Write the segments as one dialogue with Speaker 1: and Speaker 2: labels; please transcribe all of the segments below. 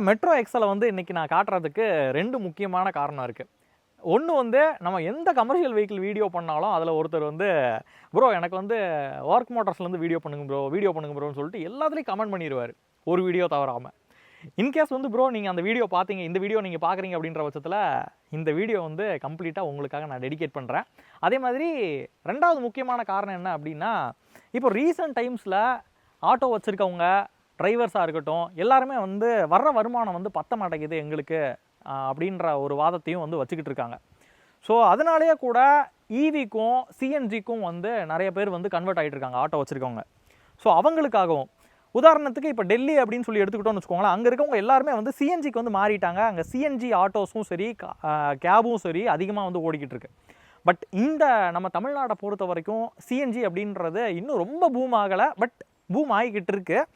Speaker 1: Metro எக்ஸலை வந்து இன்றைக்கி நான் காட்டுறதுக்கு ரெண்டு முக்கியமான காரணம் இருக்குது ஒன்று வந்து நம்ம எந்த கமர்ஷியல் வெஹிக்கிள் வீடியோ பண்ணாலும் அதில் ஒருத்தர் வந்து ப்ரோ எனக்கு வந்து ஒர்க் மோட்டர்ஸ்லேருந்து வீடியோ பண்ணுங்க ப்ரோ வீடியோ பண்ணுங்க ப்ரோன்னு சொல்லிட்டு எல்லாத்துலேயும் கமெண்ட் பண்ணிடுவார். ஒரு வீடியோ தவறாமல் இன்கேஸ் வந்து ப்ரோ நீங்கள் அந்த வீடியோ பார்த்தீங்க இந்த வீடியோ நீங்கள் பார்க்குறீங்க அப்படின்ற பட்சத்தில் இந்த வீடியோ வந்து கம்ப்ளீட்டாக உங்களுக்காக நான் டெடிகேட் பண்ணுறேன் அதே மாதிரி ரெண்டாவது முக்கியமான காரணம் என்ன அப்படின்னா இப்போ ரீசன்ட் டைம்ஸில் ஆட்டோ வச்சுருக்கவங்க டிரைவர்ஸாக இருக்கட்டும் எல்லாருமே வந்து வர்ற வருமானம் வந்து பத்த மாட்டேங்குது எங்களுக்கு அப்படின்ற ஒரு வாதத்தையும் வந்து வச்சுக்கிட்டு இருக்காங்க. ஸோ அதனாலேயே கூட ஈவிக்கும் சிஎன்ஜிக்கும் வந்து நிறைய பேர் வந்து கன்வெர்ட் ஆகிட்டு இருக்காங்க ஆட்டோ வச்சுருக்கவங்க. ஸோ அவங்களுக்காகவும். உதாரணத்துக்கு இப்போ டெல்லி அப்படின்னு சொல்லி எடுத்துக்கிட்டோம்னு வச்சுக்கோங்களேன் அங்கே இருக்கவங்க எல்லாருமே வந்து சிஎன்ஜிக்கு வந்து மாறிட்டாங்க அங்கே சிஎன்ஜி ஆட்டோஸும் சரி கேபும் சரி அதிகமாக வந்து ஓடிக்கிட்டு இருக்கு. பட் இந்த நம்ம தமிழ்நாட்டை பொறுத்த வரைக்கும் சிஎன்ஜி அப்படின்றது இன்னும் ரொம்ப பூம் ஆகலை பட் பூம் ஆகிக்கிட்டு இருக்குது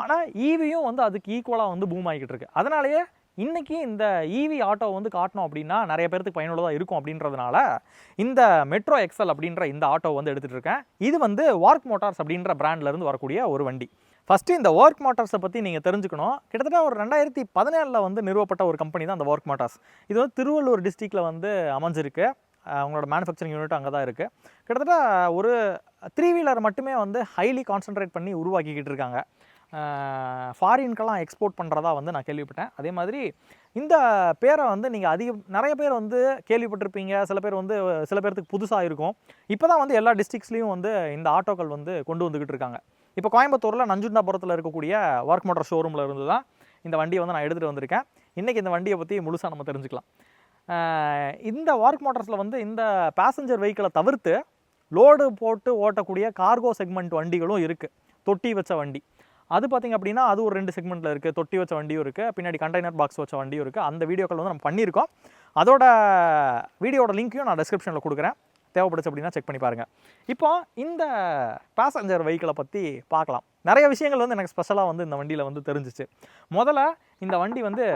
Speaker 1: ஆனால் ஈவியும் வந்து அதுக்கு ஈக்குவலாக வந்து பூம் ஆகிக்கிட்டு இருக்கு. அதனாலேயே இன்றைக்கி இந்த ஈவி ஆட்டோ வந்து காட்டணும் அப்படின்னா நிறைய பேர்த்துக்கு பயனுள்ளதாக இருக்கும் அப்படின்றதுனால இந்த மெட்ரோ எக்ஸல் அப்படின்ற இந்த ஆட்டோ வந்து எடுத்துகிட்டு இருக்கேன். இது வந்து வார்க் மோட்டார்ஸ் அப்படின்ற பிராண்ட்லேருந்து வரக்கூடிய ஒரு வண்டி. ஃபஸ்ட்டு இந்த ஒர்க் மோட்டார்ஸை பற்றி நீங்கள் தெரிஞ்சுக்கணும். கிட்டத்தட்ட ஒரு ரெண்டாயிரத்தி பதினேழில் வந்து நிறுவப்பட்ட ஒரு கம்பெனி தான் அந்த ஒர்க் மோட்டார்ஸ் இது வந்து திருவள்ளூர் டிஸ்ட்ரிக்டில் வந்து அமைஞ்சிருக்கு. அவங்களோட மேனுஃபேக்சரிங் யூனிட் அங்கே தான் இருக்குது கிட்டத்தட்ட ஒரு த்ரீ வீலர் மட்டுமே வந்து ஹைலி கான்சென்ட்ரேட் பண்ணி உருவாக்கிக்கிட்டு இருக்காங்க. ஃபாரின்க்கெல்லாம் எக்ஸ்போர்ட் பண்ணுறதா வந்து நான் கேள்விப்பட்டேன். அதே மாதிரி இந்த பேரை வந்து நீங்கள் அதிக நிறைய பேர் வந்து கேள்விப்பட்டிருப்பீங்க. சில பேர் வந்து சில பேர்த்துக்கு புதுசாக இருக்கும். இப்போ தான் வந்து எல்லா டிஸ்ட்ரிக்ஸ்லேயும் வந்து இந்த ஆட்டோக்கள் வந்து கொண்டு வந்துக்கிட்டு இருக்காங்க. இப்போ கோயம்புத்தூரில் நஞ்சுண்டாபுரத்தில் இருக்கக்கூடிய ஒர்க் மோட்டர் ஷோரூமில் இருந்து தான் இந்த வண்டியை வந்து நான் எடுத்துகிட்டு வந்திருக்கேன். இன்றைக்கி இந்த வண்டியை பற்றி முழுசாக நம்ம தெரிஞ்சுக்கலாம். இந்த ஒர்க் மோட்டர்ஸில் வந்து இந்த பேசஞ்சர் வெஹிக்கிளை தவிர்த்து லோடு போட்டு ஓட்டக்கூடிய கார்கோ செக்மெண்ட் வண்டிகளும் இருக்குது தொட்டி வச்ச வண்டி. அது பார்த்திங்க அப்படின்னா அது ஒரு ரெண்டு செக்மெண்ட்டில் இருக்குது தொட்டி வச்ச வண்டியும் இருக்குது பின்னாடி கண்டெய்னர் பாக்ஸ் வச்ச வண்டியும் இருக்குது அந்த வீடியோக்கள் வந்து நம்ம பண்ணியிருக்கோம். அதோட வீடியோட லிங்க்கையும் நான் டிஸ்கிரிப்ஷனில் கொடுக்குறேன். தேவைப்படுச்சு அப்படின்னா செக் பண்ணி பாருங்கள் இப்போ இந்த பேசஞ்சர் வெஹிக்கிளை பற்றி பார்க்கலாம். நிறைய விஷயங்கள் வந்து எனக்கு ஸ்பெஷலாக வந்து இந்த வண்டியில் வந்து தெரிஞ்சிச்சு. முதல்ல இந்த வண்டி வந்து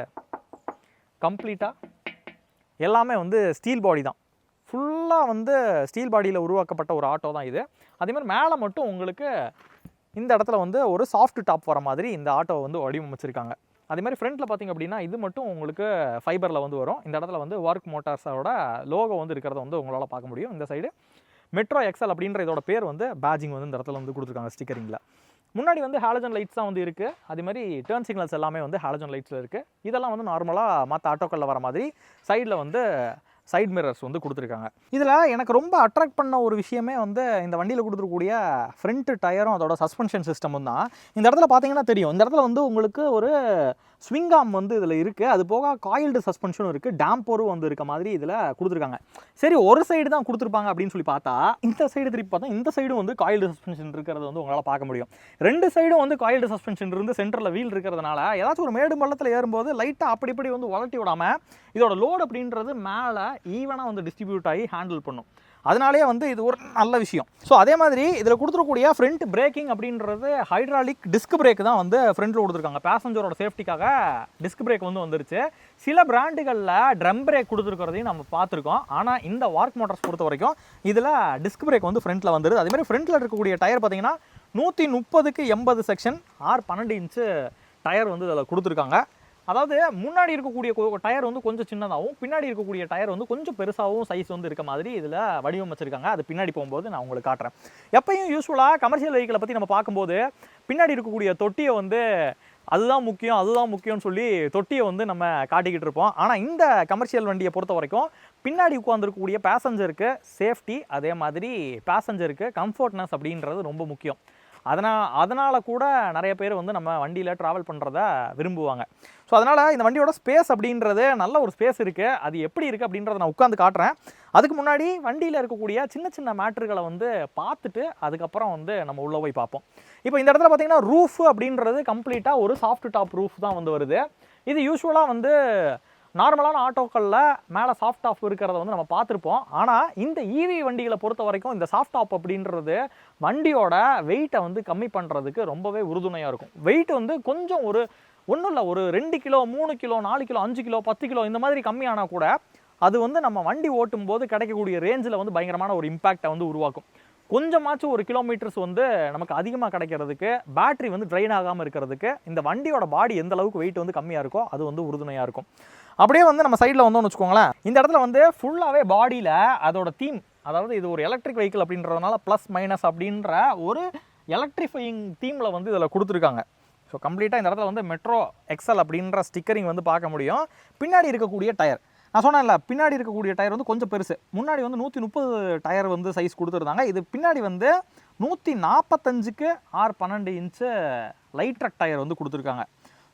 Speaker 1: கம்ப்ளீட்டாக எல்லாமே வந்து ஸ்டீல் பாடி தான். ஃபுல்லாக வந்து ஸ்டீல் பாடியில் உருவாக்கப்பட்ட ஒரு ஆட்டோ தான் இது. அதேமாதிரி மேலே மட்டும் உங்களுக்கு இந்த இடத்துல வந்து ஒரு சாஃப்ட் டாப் வர மாதிரி இந்த ஆட்டோவை வந்து வடிவமைச்சிருக்காங்க. அதே மாதிரி ஃப்ரண்ட்டில் பார்த்தீங்க அப்படின்னா இது மட்டும் உங்களுக்கு ஃபைபரில் வந்து வரும். இந்த இடத்துல வந்து ஒர்க் மோட்டார்ஸோட லோகோ வந்து இருக்கிறத வந்து உங்களால் பார்க்க முடியும். இந்த சைடு மெட்ரோ எக்ஸல் அப்படின்ற இதோட பேர் வந்து பேஜிங் வந்து இந்த இடத்துல வந்து கொடுத்துருக்காங்க ஸ்டிக்கரிங்கில் முன்னாடி வந்து ஹாலஜன் லைட்ஸ் தான் வந்து இருக்குது அதே மாதிரி டேர்ன் சிக்னல்ஸ் எல்லாமே வந்து ஹாலஜன் லைட்ஸில் இருக்குது இதெல்லாம் வந்து நார்மலாக மற்ற ஆட்டோக்களில் வர மாதிரி சைடில் வந்து சைட் மிரர்ஸ் வந்து கொடுத்துருக்காங்க. இதில் எனக்கு ரொம்ப அட்ராக்ட் பண்ண ஒரு விஷயமே வந்து இந்த வண்டியில் கொடுத்துருக்கூடிய ஃப்ரண்ட் டயரும் அதோட சஸ்பென்ஷன் சிஸ்டமும் தான். இந்த இடத்துல பார்த்தீங்கன்னா தெரியும். இந்த இடத்துல வந்து உங்களுக்கு ஒரு ஸ்விங் ஆம் வந்து இதில் இருக்குது அது போக காயில்டு சஸ்பென்ஷனும் இருக்குது டேம்போரும் வந்து இருக்க மாதிரி இதில் கொடுத்துருக்காங்க. சரி ஒரு சைடு தான் கொடுத்துருப்பாங்க அப்படின்னு சொல்லி பார்த்தா இந்த சைடு திருப்பி பார்த்தா இந்த சைடும் வந்து காயில்டு சஸ்பென்ஷன் இருக்கிறது வந்து உங்களால் பார்க்க முடியும். ரெண்டு சைடும் வந்து காயில்டு சஸ்பென்ஷன் இருந்து சென்டரில் வீல் இருக்கிறதுனால ஏதாச்சும் ஒரு மேடு பள்ளத்தில் ஏறும்போது லைட்டாக அப்படி இப்படி வந்து உலட்டி விடாமல் இதோட லோடு அப்படின்றது மேலே ஈவனாக வந்து டிஸ்ட்ரிபியூட் ஆகி ஹேண்டில் பண்ணும். அதனாலேயே வந்து இது ஒரு நல்ல விஷயம். ஸோ அதே மாதிரி இதில் கொடுத்துருக்கூடிய ஃப்ரண்ட் பிரேக்கிங் அப்படின்றது ஹைட்ராலிக் டிஸ்க் பிரேக் தான் வந்து ஃப்ரண்ட்டில் கொடுத்துருக்காங்க. பேசஞ்சரோட சேஃப்டிக்காக டிஸ்க் பிரேக் வந்து வந்துருச்சு. சில பிராண்டுகளில் ட்ரம் பிரேக் கொடுத்துருக்கிறதையும் நம்ம பார்த்துருக்கோம். ஆனால் இந்த வார்க் மோட்டர்ஸ் பொறுத்த வரைக்கும் இதில் டிஸ்க் பிரேக் வந்து ஃப்ரண்ட்டில் வந்துருது. அதேமாதிரி ஃப்ரண்ட்டில் இருக்கக்கூடிய டயர் பார்த்தீங்கன்னா நூற்றி முப்பதுக்கு எண்பது செக்ஷன் ஆர் பன்னெண்டு இன்ச்சு டயர் வந்து இதில் கொடுத்துருக்காங்க. அதாவது முன்னாடி இருக்கக்கூடிய டயர் வந்து கொஞ்சம் சின்னதாகவும் பின்னாடி இருக்கக்கூடிய டயர் வந்து கொஞ்சம் பெருசாகவும் சைஸ் வந்து இருக்க மாதிரி இதில் வடிவமைச்சிருக்காங்க. அது பின்னாடி போகும்போது நான் உங்களுக்கு காட்டுறேன். எப்பயும் யூஸ்ஃபுல்லாக கமர்ஷியல் வெஹிக்கிளை பற்றி நம்ம பார்க்கும்போது பின்னாடி இருக்கக்கூடிய தொட்டியை வந்து அதுதான் முக்கியம் அதுதான் முக்கியம்னு சொல்லி தொட்டியை வந்து நம்ம காட்டிக்கிட்டு இருப்போம். ஆனால் இந்த கமர்ஷியல் வண்டியை பொறுத்த வரைக்கும் பின்னாடி உட்காந்துருக்கக்கூடிய பேசஞ்சருக்கு சேஃப்டி அதே மாதிரி பேசஞ்சருக்கு கம்ஃபர்ட்னஸ் அப்படின்றது ரொம்ப முக்கியம். அதனால் அதனால் கூட நிறைய பேர் வந்து நம்ம வண்டியில் ட்ராவல் பண்ணுறத விரும்புவாங்க. ஸோ அதனால் இந்த வண்டியோட ஸ்பேஸ் அப்படின்றது நல்ல ஒரு ஸ்பேஸ் இருக்குது அது எப்படி இருக்குது அப்படின்றத நான் உட்காந்து காட்டுறேன். அதுக்கு முன்னாடி வண்டியில் இருக்கக்கூடிய சின்ன சின்ன மேட்ருகளை வந்து பார்த்துட்டு அதுக்கப்புறம் வந்து நம்ம உள்ளே போய் பார்ப்போம். இப்போ இந்த இடத்துல பார்த்தீங்கன்னா ரூஃப் அப்படின்றது கம்ப்ளீட்டாக ஒரு சாஃப்ட் டாப் ரூஃப் தான் வந்து வருது. இது யூஸ்வலாக வந்து நார்மலான ஆட்டோக்களில் மேலே சாஃப்ட் ஆஃப் இருக்கிறத வந்து நம்ம பார்த்துருப்போம். ஆனால் இந்த ஈவி வண்டிகளை பொறுத்த வரைக்கும் இந்த சாஃப்ட் டாப் அப்படின்றது வண்டியோட வெயிட்டை வந்து கம்மி பண்ணுறதுக்கு ரொம்பவே உறுதுணையாக இருக்கும். வெயிட் வந்து கொஞ்சம் ஒரு ஒன்றும் இல்லை ஒரு ரெண்டு கிலோ மூணு கிலோ நாலு கிலோ அஞ்சு கிலோ பத்து கிலோ இந்த மாதிரி கம்மியானால் கூட அது வந்து நம்ம வண்டி ஓட்டும் போது கிடைக்கக்கூடிய ரேஞ்சில் வந்து பயங்கரமான ஒரு இம்பேக்டை வந்து உருவாக்கும். கொஞ்சமாச்சும் ஒரு கிலோமீட்டர்ஸ் வந்து நமக்கு அதிகமாக கிடைக்கிறதுக்கு பேட்டரி வந்து ட்ரெயின் ஆகாமல் இருக்கிறதுக்கு இந்த வண்டியோட பாடி எந்த அளவுக்கு வெயிட் வந்து கம்மியாக இருக்கோ அது வந்து உறுதுணையாக இருக்கும். அப்படியே வந்து நம்ம சைடில் வந்தோம்னு வச்சுக்கோங்களேன் இந்த இடத்துல வந்து ஃபுல்லாகவே பாடியில் அதோட தீம் அதாவது இது ஒரு எலக்ட்ரிக் வெஹிக்கிள் அப்படின்றதுனால ப்ளஸ் மைனஸ் அப்படின்ற ஒரு எலக்ட்ரிஃபையிங் தீமில் வந்து இதில் கொடுத்துருக்காங்க. ஸோ கம்ப்ளீட்டாக இந்த இடத்துல வந்து மெட்ரோ எக்ஸல் அப்படின்ற ஸ்டிக்கரிங் வந்து பார்க்க முடியும். பின்னாடி இருக்கக்கூடிய டயர் நான் சொன்னேன்ல பின்னாடி இருக்கக்கூடிய டயர் வந்து கொஞ்சம் பெருசு. முன்னாடி வந்து நூற்றி முப்பது டயர் வந்து சைஸ் கொடுத்துருந்தாங்க. இது பின்னாடி வந்து நூற்றி நாற்பத்தஞ்சுக்கு ஆறு பன்னெண்டு இன்ச்சு லைட் ட்ரக் டயர் வந்து கொடுத்துருக்காங்க.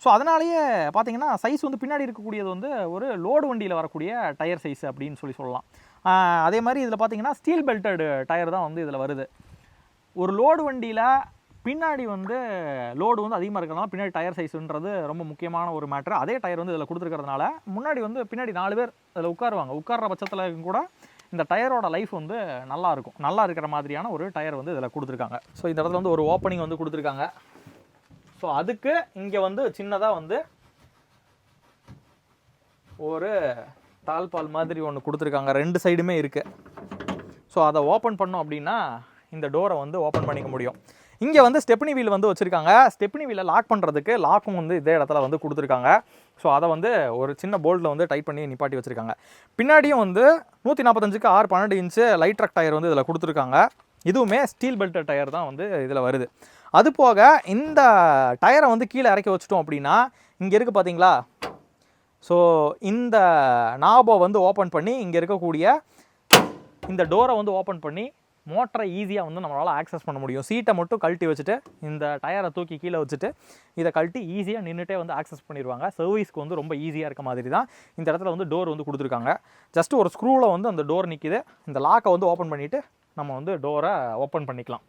Speaker 1: ஸோ அதனாலேயே பார்த்தீங்கன்னா சைஸ் வந்து பின்னாடி இருக்கக்கூடியது வந்து ஒரு லோடு வண்டியில் வரக்கூடிய டயர் சைஸ் அப்படின்னு சொல்லி சொல்லலாம். அதே மாதிரி இதில் பார்த்தீங்கன்னா ஸ்டீல் பெல்டட் டயர் தான் வந்து இதில் வருது. ஒரு லோடு வண்டியில் பின்னாடி வந்து லோடு வந்து அதிகமாக இருக்கிறதுனால பின்னாடி டயர் சைஸுன்றது ரொம்ப முக்கியமான ஒரு மேட்ரு அதே டயர் வந்து இதில் கொடுத்துருக்கறதுனால முன்னாடி வந்து பின்னாடி நாலு பேர் அதில் உட்காருவாங்க. உட்கார்ற பட்சத்தில் கூட இந்த டயரோட லைஃப் வந்து நல்லா இருக்கும். நல்லா இருக்கிற மாதிரியான ஒரு டயர் வந்து இதில் கொடுத்துருக்காங்க. ஸோ இந்த இடத்துல வந்து ஒரு ஓப்பனிங் வந்து கொடுத்துருக்காங்க. ஸோ அதுக்கு இங்கே வந்து சின்னதாக வந்து ஒரு தாழ்பால் மாதிரி ஒன்று கொடுத்துருக்காங்க. ரெண்டு சைடுமே இருக்குது ஸோ அதை ஓப்பன் பண்ணோம் அப்படின்னா இந்த டோரை வந்து ஓப்பன் பண்ணிக்க முடியும். இங்கே வந்து ஸ்டெப்னி வீல் வந்து வச்சுருக்காங்க. ஸ்டெப்னி வீலை லாக் பண்ணுறதுக்கு லாக்கும் வந்து இதே இடத்துல வந்து கொடுத்துருக்காங்க. ஸோ அதை வந்து ஒரு சின்ன போல்டில் வந்து டைப் பண்ணி நிப்பாட்டி வச்சுருக்காங்க. பின்னாடியும் வந்து நூற்றி நாற்பத்தஞ்சுக்கு ஆறு பன்னெண்டு இன்ச்சு லைட் ட்ரக் டயர் வந்து இதில் கொடுத்துருக்காங்க. இதுவுமே ஸ்டீல் பெல்ட் டயர் தான் வந்து இதில் வருது. அது போக இந்த டயரை வந்து கீழே இறக்கி வச்சிட்டோம் அப்படின்னா இங்கே இருக்குது பார்த்தீங்களா ஸோ இந்த நாபோ வந்து ஓப்பன் பண்ணி இங்கே இருக்கக்கூடிய இந்த டோரை வந்து ஓப்பன் பண்ணி மோட்டரை ஈஸியாக வந்து நம்மளால் ஆக்சஸ் பண்ண முடியும். சீட்டை மட்டும் கழட்டி வச்சுட்டு இந்த டயரை தூக்கி கீழே வச்சுட்டு இதை கழட்டி ஈஸியாக நின்றுட்டே வந்து ஆக்சஸ் பண்ணிடுவாங்க. சர்வீஸ்க்கு வந்து ரொம்ப ஈஸியாக இருக்க மாதிரி தான் இந்த இடத்துல வந்து டோர் வந்து கொடுத்துருக்காங்க. ஜஸ்ட் ஒரு ஸ்க்ரூவில் வந்து அந்த டோர் நிற்கிது இந்த லாக்கை வந்து ஓப்பன் பண்ணிவிட்டு நம்ம வந்து டோரை ஓப்பன் பண்ணிக்கலாம்.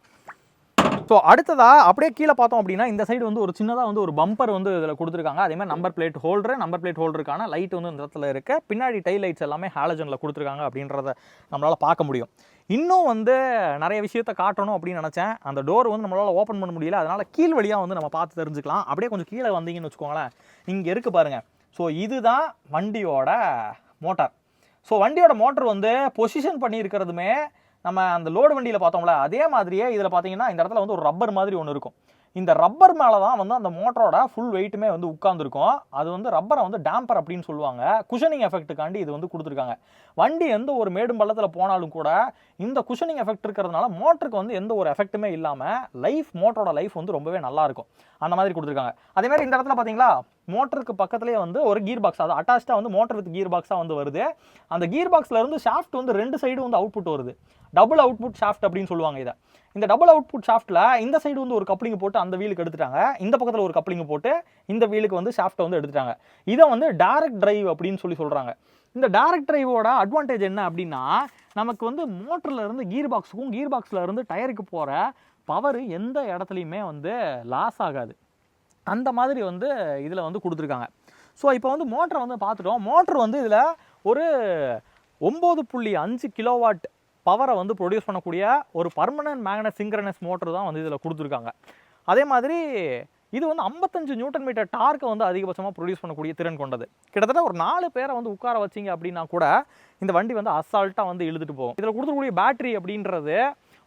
Speaker 1: ஸோ அடுத்ததாக அப்படியே கீழே பார்த்தோம் அப்படின்னா இந்த சைடு வந்து ஒரு சின்னதாக வந்து ஒரு பம்பர் வந்து இதில் கொடுத்துருக்காங்க. அதே மாதிரி number plate holder number plate ஹோல்டருக்கான light வந்து இந்த இடத்துல இருக்குது பின்னாடி டை லைட்ஸ் எல்லாமே ஹாலஜனில் கொடுத்துருக்காங்க அப்படின்றத நம்மளால் பார்க்க முடியும். இன்னும் வந்து நிறைய விஷயத்த காட்டணும் அப்படின்னு நினச்சேன். அந்த டோர் வந்து நம்மளால் ஓப்பன் பண்ண முடியல. அதனால் கீழ் வழியாக வந்து நம்ம பார்த்து தெரிஞ்சுக்கலாம். அப்படியே கொஞ்சம் கீழே வந்தீங்கன்னு வச்சுக்கோங்களேன் இங்கே இருக்கு பாருங்கள் ஸோ இதுதான் வண்டியோட மோட்டார் ஸோ வண்டியோட மோட்டர் வந்து பொசிஷன் பண்ணியிருக்கிறதுமே நம்ம அந்த லோடு வண்டியில் பார்த்தோம்ல அதே மாதிரியே இதில் பார்த்தீங்கன்னா இந்த இடத்துல வந்து ஒரு ரப்பர் மாதிரி ஒன்று இருக்கும். இந்த ரப்பர் மேலே தான் வந்து அந்த மோட்டரோட ஃபுல் வெயிட்டுமே வந்து உட்காந்துருக்கும் அது வந்து ரப்பரை வந்து டேம்பர் அப்படின்னு சொல்லுவாங்க. குஷனிங் எஃபெக்ட்டுக்காண்டி இது வந்து கொடுத்துருக்காங்க. வண்டி எந்த ஒரு மேடும் பள்ளத்தில் போனாலும் கூட இந்த குஷனிங் எஃபெக்ட் இருக்கிறதுனால மோட்டருக்கு வந்து எந்த ஒரு எஃபெக்ட்டுமே இல்லாமல் லைஃப் மோட்டரோட லைஃப் வந்து ரொம்பவே நல்லாயிருக்கும் அந்த மாதிரி கொடுத்துருக்காங்க. அதேமாதிரி இந்த இடத்துல பார்த்தீங்களா மோட்டருக்கு பக்கத்துலேயே வந்து ஒரு கீர் பாக்ஸ் அது அட்டாச்சாக வந்து மோட்டர் வித் கீர் பாக்ஸாக வந்து வருது. அந்த கீர் பாக்ஸ்லேருந்து ஷாஃப்ட் வந்து ரெண்டு சைடு வந்து அவுட்புட் வருது. டபுள் அவுட்புட் ஷாஃப்ட் அப்படின்னு சொல்லுவாங்க இதை. இந்த டபுள் அவுட்புட் ஷாஃப்ட்டில் இந்த சைடு வந்து ஒரு கப்ளிங் போட்டு அந்த வீலுக்கு எடுத்துட்டாங்க. இந்த பக்கத்தில் ஒரு கப்ளிங் போட்டு இந்த வீலுக்கு வந்து ஷாஃப்ட்டை வந்து எடுத்துட்டாங்க. இதை வந்து டேரக்ட் டிரைவ் அப்படின்னு சொல்லி சொல்கிறாங்க இந்த டேரக்ட் டிரைவோட அட்வான்டேஜ் என்ன அப்படின்னா நமக்கு வந்து மோட்டர்லேருந்து கீர் பாக்ஸுக்கும் கீர் பாக்ஸ்லேருந்து டயருக்கு போகிற பவர் எந்த இடத்துலையுமே வந்து லாஸ் ஆகாது. அந்த மாதிரி வந்து இதில் வந்து கொடுத்துருக்காங்க. ஸோ இப்போ வந்து மோட்டரை வந்து பார்த்துட்டோம். மோட்டர் வந்து இதில் ஒரு ஒம்பது புள்ளி அஞ்சு கிலோவாட் பவரை வந்து ப்ரொடியூஸ் பண்ணக்கூடிய ஒரு பர்மனன்ட் மேக்னட் சிங்க்ரனஸ் மோட்டர் தான் வந்து இதில் கொடுத்துருக்காங்க. அதே மாதிரி இது வந்து 55 நியூட்டன் மீட்டர் டார்க்கை வந்து அதிகபட்சமாக ப்ரொடியூஸ் பண்ணக்கூடிய திறன் கொண்டது. கிட்டத்தட்ட ஒரு நாலு பேரை வந்து உட்கார வச்சிங்க அப்படின்னா கூட இந்த வண்டி வந்து அசால்ட்டாக வந்து இழுத்துட்டு போகும். இதில் கொடுத்துருக்கூடிய பேட்டரி அப்படின்றது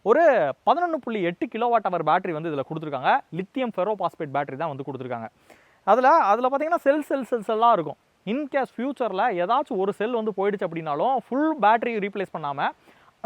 Speaker 1: ஒரு பதினொன்று புள்ளி எட்டு கிலோவாட் அவர் பேட்டரி வந்து இதில் கொடுத்துருக்காங்க. லித்தியம் ஃபெரோ பாஸ்பேட் பேட்டரி தான் வந்து கொடுத்துருக்காங்க. அதில் அதில் பார்த்தீங்கன்னா செல் செல் செல்ஸ் எல்லாம் இருக்கும். இன்கேஸ் ஃபியூச்சரில் ஏதாச்சும் ஒரு செல் வந்து போயிடுச்சு அப்படின்னாலும் ஃபுல் பேட்டரி ரீப்ளேஸ் பண்ணாமல்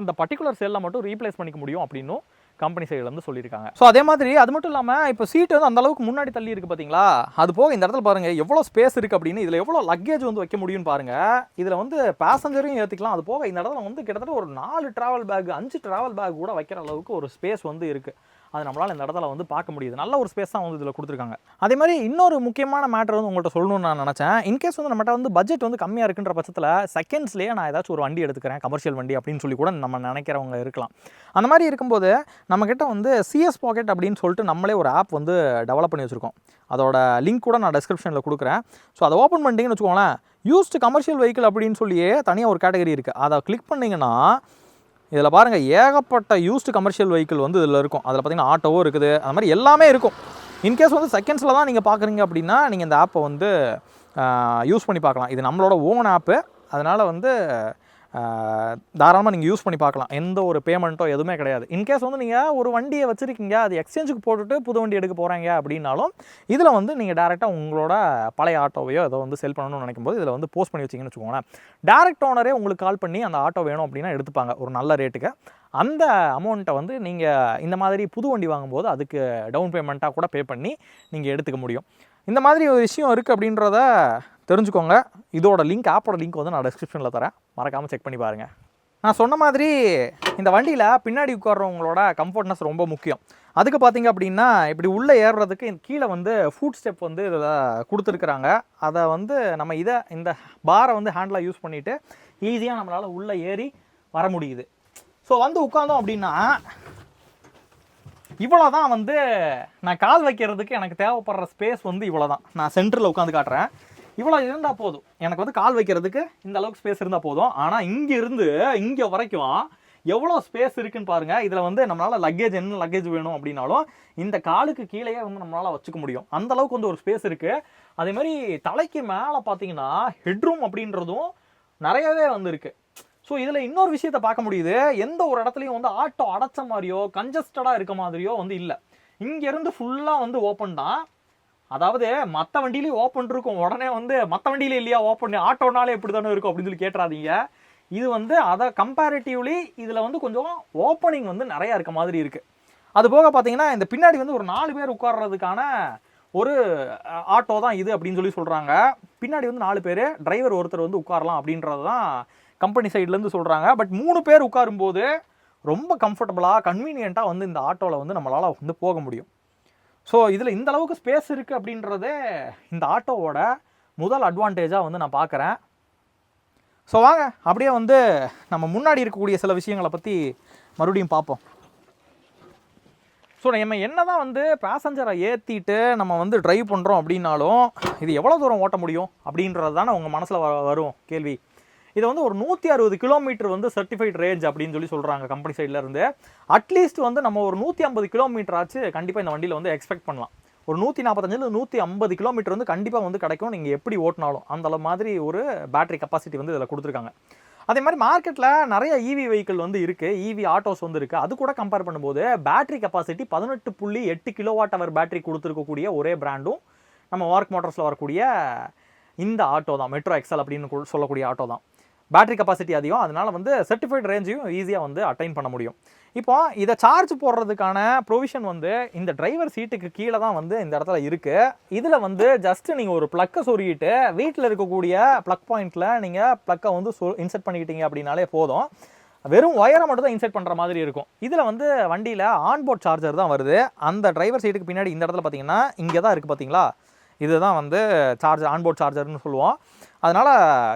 Speaker 1: அந்த பர்டிகுலர் செல்லில் மட்டும் ரீப்ளேஸ் பண்ணிக்க முடியும் அப்படின்னும் கம்பெனி சைடில் வந்து சொல்லியிருக்காங்க. ஸோ அதே மாதிரி அது மட்டும் இல்லாமல் இப்போ சீட்டு வந்து அந்தளவுக்கு முன்னாடி தள்ளி இருக்கு பார்த்தீங்களா அது போக இந்த இடத்துல பாருங்கள் எவ்வளோ ஸ்பேஸ் இருக்குது அப்படின்னு இதில் எவ்வளோ லக்கேஜ் வந்து வைக்க முடியும்னு பாருங்கள் இதில் வந்து பேசஞ்சரையும் ஏற்றிக்கலாம் அது போக இந்த இடத்துல வந்து கிட்டத்தட்ட ஒரு நாலு ட்ராவல் பேக் அஞ்சு ட்ராவல் பேக் கூட வைக்கிற அளவுக்கு ஒரு ஸ்பேஸ் வந்து இருக்குது அது நம்மளால் இந்த இடத்துல வந்து பார்க்க முடியுது. நல்ல ஒரு ஸ்பேஸ் தான் வந்து இதில் கொடுத்துருக்காங்க. அதே மாதிரி இன்னொரு முக்கியமான மேட்டர் வந்து உங்கள்கிட்ட சொல்லணும்னு நான் நினச்சேன். இன்கேஸ் வந்து நம்மகிட்ட வந்து பட்ஜெட் வந்து கம்மியாக இருக்குன்ற பட்சத்தில் செகண்ட்ஸ்லேயே நான் ஏதாச்சும் ஒரு வண்டி எடுத்துக்கிறேன் கமர்ஷியல் வண்டி அப்படின்னு சொல்லி கூட நம்ம நினைக்கிறவங்க இருக்கலாம். அந்த மாதிரி இருக்கும்போது நம்மக்கிட்ட வந்து சிஎஸ் பாக்கெட் அப்படின்னு சொல்லிட்டு நம்மளே ஒரு ஆப் வந்து டெவலப் பண்ணி வச்சுருக்கோம். அதோட லிங்க் கூட நான் டிஸ்கிரிப்ஷனில் கொடுக்குறேன். ஸோ அதை ஓப்பன் பண்ணிட்டீங்கன்னு வச்சுக்கோங்களேன். யூஸ்டு கமர்ஷியல் வெஹிக்கிள் அப்படின்னு சொல்லியே தனியாக ஒரு கேட்டகரி இருக்குது அதை கிளிக் பண்ணிங்கன்னா இதில் பாருங்கள் ஏகப்பட்ட யூஸ்டு கமர்ஷியல் வெஹிக்கிள் வந்து இதில் இருக்கும். அதில் பார்த்தீங்கன்னா ஆட்டோவும் இருக்குது. அந்த மாதிரி எல்லாமே இருக்கும். இன்கேஸ் வந்து செகண்ட்ஸில் தான் நீங்கள் பார்க்குறீங்க அப்படின்னா நீங்கள் இந்த ஆப்பை வந்து யூஸ் பண்ணி பார்க்கலாம். இது நம்மளோட ஓன் ஆப்பு அதனால் வந்து தாராளமாக நீங்கள் யூஸ் பண்ணி பார்க்கலாம். எந்த ஒரு பேமெண்ட்டோ எதுவுமே கிடையாது. இன்கேஸ் வந்து நீங்கள் ஒரு வண்டியை வச்சுருக்கீங்க அது எக்ஸ்சேஞ்சுக்கு போட்டுட்டு புது வண்டி எடுக்க போகிறாங்க அப்படின்னாலும் இதில் வந்து நீங்கள் டேரெக்டாக உங்களோட பழைய ஆட்டோவையோ ஏதோ வந்து செல் பண்ணணும்னு நினைக்கும் போது இதில் வந்து போஸ்ட் பண்ணி வச்சிங்கன்னு வச்சுக்கோங்களேன். டேரக்ட் ஓனரே உங்களுக்கு கால் பண்ணி அந்த ஆட்டோ வேணும் அப்படின்னா எடுத்துப்பாங்க ஒரு நல்ல ரேட்டுக்கு அந்த அமௌண்ட்டை வந்து நீங்கள் இந்த மாதிரி புது வண்டி வாங்கும்போது அதுக்கு டவுன் பேமெண்ட்டாக கூட பே பண்ணி நீங்கள் எடுத்துக்க முடியும். இந்த மாதிரி ஒரு விஷயம் இருக்குது அப்படின்றத தெரிஞ்சுக்கோங்க. இதோட லிங்க் ஆப்போட லிங்க் வந்து நான் டிஸ்கிரிப்ஷனில் தரேன். மறக்காமல் செக் பண்ணி பாருங்கள் நான் சொன்ன மாதிரி இந்த வண்டியில் பின்னாடி உட்கார்றவங்களோட கம்ஃபர்ட்னஸ் ரொம்ப முக்கியம். அதுக்கு பார்த்தீங்க அப்படின்னா இப்படி உள்ளே ஏறுறதுக்கு கீழே வந்து ஃபுட் ஸ்டெப் வந்து இதில் கொடுத்துருக்குறாங்க. அதை வந்து நம்ம இதை இந்த பாரை வந்து ஹேண்டிலாக யூஸ் பண்ணிவிட்டு ஈஸியாக நம்மளால் உள்ளே ஏறி வர முடியுது. ஸோ வந்து உட்காந்தோம் அப்படின்னா இவ்வளோ தான் வந்து நான் கால் வைக்கிறதுக்கு எனக்கு தேவைப்படுற ஸ்பேஸ் வந்து இவ்வளோ தான் நான் சென்டரில் உட்காந்து காட்டுறேன். இவ்வளோ இருந்தால் போதும். எனக்கு வந்து கால் வைக்கிறதுக்கு இந்த அளவுக்கு ஸ்பேஸ் இருந்தால் போதும். ஆனால் இங்கே இருந்து இங்கே வரைக்கும் எவ்வளோ ஸ்பேஸ் இருக்குன்னு பாருங்கள் இதில் வந்து நம்மளால் லக்கேஜ் என்ன லக்கேஜ் வேணும் அப்படின்னாலும் இந்த காலுக்கு கீழேயே வந்து நம்மளால் வச்சுக்க முடியும். அந்த அளவுக்கு வந்து ஒரு ஸ்பேஸ் இருக்குது அதே மாதிரி தலைக்கு மேலே பார்த்தீங்கன்னா ஹெட்ரூம் அப்படின்றதும் நிறையவே வந்துருக்கு ஸோ இதில் இன்னொரு விஷயத்த பார்க்க முடியுது. எந்த ஒரு இடத்துலையும் வந்து ஆட்டோ அடைச்ச மாதிரியோ கன்ஜஸ்டடாக இருக்க மாதிரியோ வந்து இல்லை. இங்கேருந்து ஃபுல்லாக வந்து ஓப்பன் தான். அதாவது மற்ற வண்டியிலையும் ஓப்பன் இருக்கும். உடனே வந்து மற்ற வண்டியில இல்லையா ஓப்பன் ஆட்டோனாலே எப்படி தானே இருக்கும் அப்படின்னு சொல்லி கேட்டுறாதீங்க. இது வந்து அதை கம்பேரிட்டிவ்லி இதில் வந்து கொஞ்சம் ஓப்பனிங் வந்து நிறையா இருக்க மாதிரி இருக்குது அது போக பார்த்தீங்கன்னா இந்த பின்னாடி வந்து ஒரு நாலு பேர் உட்கார்றதுக்கான ஒரு ஆட்டோ தான் இது அப்படின்னு சொல்லி சொல்கிறாங்க பின்னாடி வந்து நாலு பேர் டிரைவர் ஒருத்தர் வந்து உட்காரலாம் அப்படின்றது தான் கம்பெனி சைட்லேருந்து சொல்கிறாங்க பட் மூணு பேர் உட்காரும்போது ரொம்ப கம்ஃபர்டபுளாக கன்வீனியண்ட்டாக வந்து இந்த ஆட்டோவில் வந்து நம்மளால் வந்து போக முடியும். ஸோ இதில் இந்த அளவுக்கு ஸ்பேஸ் இருக்குது அப்படின்றதே இந்த ஆட்டோவோட முதல் அட்வான்டேஜாக வந்து நான் பார்க்குறேன். ஸோ வாங்க அப்படியே வந்து நம்ம முன்னாடி இருக்கக்கூடிய சில விஷயங்களை பற்றி மறுபடியும் பார்ப்போம். ஸோ நம்ம என்ன தான் வந்து பேசஞ்சரை ஏற்றிட்டு நம்ம வந்து டிரைவ் பண்ணுறோம் அப்படின்னாலும் இது எவ்வளோ தூரம் ஓட்ட முடியும் அப்படின்றது தானே உங்கள் மனசில் வரும் கேள்வி. இதை வந்து ஒரு நூற்றி அறுபது கிலோமீட்டர் வந்து சர்டிஃபைட் ரேஞ்ச் அப்படின்னு சொல்லி சொல்கிறாங்க கம்பெனி சைடில் இருந்து. அட்லீஸ்ட் வந்து நம்ம ஒரு நூற்றி ஐம்பது கிலோமீட்டர் ஆச்சு கண்டிப்பாக இந்த வண்டியில் வந்து எக்ஸ்பெக்ட் பண்ணலாம். ஒரு நூற்றி நாற்பத்தஞ்சில் நூற்றி ஐம்பது கிலோமீட்டர் வந்து கண்டிப்பாக வந்து கிடைக்கும் நீங்கள் எப்படி ஓட்டினாலும் அந்த அளவு மாதிரி ஒரு பேட்டரி கெப்பாசிட்டி வந்து இதில் கொடுத்துருக்காங்க. அதே மாதிரி மார்க்கெட்டில் நிறைய இவி வெஹிக்கிள் வந்து இருக்குது இவி ஆட்டோஸ் வந்து இருக்குது அது கூட கம்பேர் பண்ணும்போது பேட்டரி கெப்பாசிட்டி பதினெட்டு புள்ளி எட்டு கிலோவாட் அவர் பேட்டரி கொடுத்துருக்கக்கூடிய ஒரே பிராண்டும் நம்ம வார்க் மோட்டர்ஸில் வரக்கூடிய இந்த ஆட்டோ தான் மெட்ரோ எக்ஸல் அப்படின்னு சொல்லக்கூடிய ஆட்டோ தான். பேட்டரி கெப்பாசிட்டி அதிகம். அதனால வந்து சர்டிஃபைட் ரேஞ்சையும் ஈஸியாக வந்து அட்டைன் பண்ண முடியும். இப்போ இதை சார்ஜ் போடுறதுக்கான ப்ரொவிஷன் வந்து இந்த டிரைவர் சீட்டுக்கு கீழே தான் வந்து இந்த இடத்துல இருக்குது இதில் வந்து ஜஸ்ட்டு நீங்கள் ஒரு ப்ளக்கை சொருகிட்டு வீட்டில் இருக்கக்கூடிய ப்ளக் பாயிண்ட்டில் நீங்கள் ப்ளக்கை வந்து சொ இன்செர்ட் பண்ணிக்கிட்டீங்க அப்படின்னாலே போதும். வெறும் ஒயரை மட்டும் தான் இன்செர்ட் பண்ணுற மாதிரி இருக்கும். இதில் வந்து வண்டியில் ஆன்போர்ட் சார்ஜர் தான் வருது. அந்த டிரைவர் சீட்டுக்கு பின்னாடி இந்த இடத்துல பார்த்தீங்கன்னா இங்கே தான் இருக்குது பார்த்தீங்களா இதுதான் வந்து சார்ஜர் ஆன்போர்ட் சார்ஜர்னு சொல்லுவோம். அதனால்